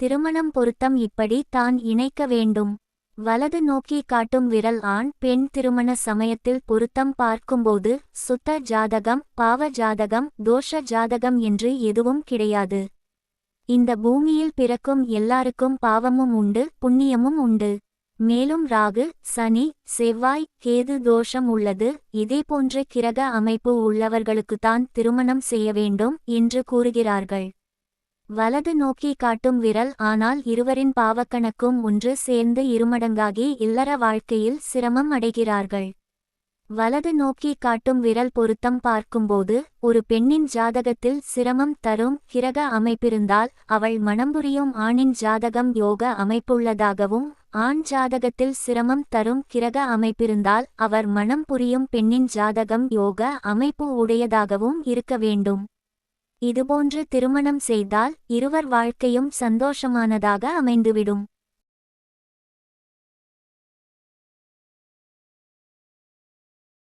திருமணம் பொருத்தம் இப்படி தான் இணைக்க வேண்டும். வலது நோக்கி காட்டும் விரல் ஆண் பெண் திருமண சமயத்தில் பொருத்தம் பார்க்கும்போது சுத்த ஜாதகம் பாவ ஜாதகம் தோஷ ஜாதகம் என்று எதுவும் கிடையாது. இந்த பூமியில் பிறக்கும் எல்லாருக்கும் பாவமும் உண்டு புண்ணியமும் உண்டு. மேலும் ராகு சனி செவ்வாய் கேது தோஷம் உள்ளது. இதேபோன்ற கிரக அமைப்பு உள்ளவர்களுக்குத்தான் திருமணம் செய்ய வேண்டும் என்று கூறுகிறார்கள். வலது நோக்கி காட்டும் விரல் ஆனால் இருவரின் பாவக்கணக்கும் ஒன்று சேர்ந்து இருமடங்காகி இல்லற வாழ்க்கையில் சிரமம் அடைகிறார்கள். வலது நோக்கி காட்டும் விரல் பொருத்தம் பார்க்கும்போது ஒரு பெண்ணின் ஜாதகத்தில் சிரமம் தரும் கிரக அமைப்பிருந்தால் அவள் மனம்புரியும் ஆணின் ஜாதகம் யோக அமைப்புள்ளதாகவும் ஆண் ஜாதகத்தில் சிரமம் தரும் கிரக அமைப்பிருந்தால் அவர் மணம் புரியும் பெண்ணின் ஜாதகம் யோக அமைப்பு உடையதாகவும் இருக்க வேண்டும். இதுபோன்று திருமணம் செய்தால் இருவர் வாழ்க்கையும் சந்தோஷமானதாக அமைந்துவிடும்.